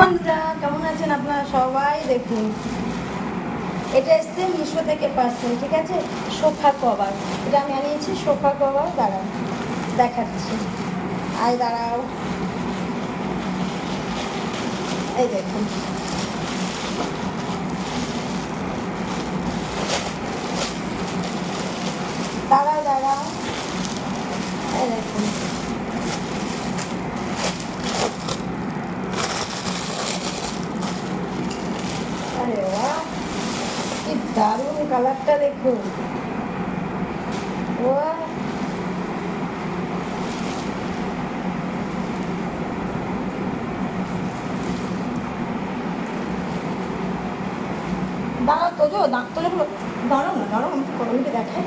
বন্ধুরা, কেমন আছেন আপনারা সবাই? দেখুন, এটা এসছে মিশো থেকে পার্সেল, ঠিক আছে? Sofa cover. এটা আমি আনিয়েছি, সোফা কভার। দাঁড়াও, দেখাচ্ছি। আয়, দাঁড়াও। এই দেখুন। দাঁড়াও দাঁড়াও। এই দেখুন। বাহ কি দারুণ কালারটা দেখুন। বাহ দাঁড়াও তোজো দাঁত তোজো গুলো দাঁড়াও না, দাঁড়াও দেখাই।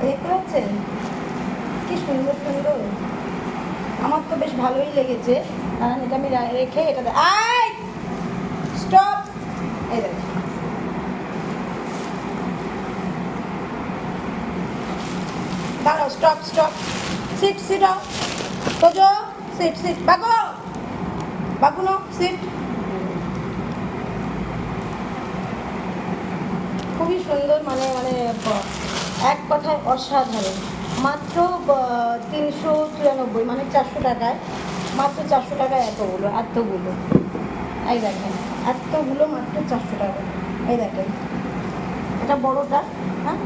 দেখতে পাচ্ছেন? কি সুন্দর সুন্দর। আমার তো বেশ ভালোই লেগেছে। এটা আমি রেখে এটা আয় স্টপ এই দেখ দাঁড়াও স্টপ স্টপ সিট সিট আও তোজো সিট সিট বাগো বাগুনো সিট খুবই সুন্দর মানে মানে এক কথায় অসাধারণ। মাত্র তিনশো চুরানব্বই মানে চারশো টাকায়, মাত্র চারশো টাকায় এতগুলো এতগুলো। এই দেখেন, এতগুলো মাত্র চারশো টাকা। এই দেখেন, এটা বড়টা হ্যাঁ?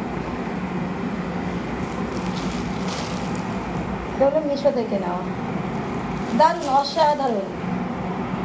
এটা মিশো থেকে নেওয়া দারুণ অসাধারণ।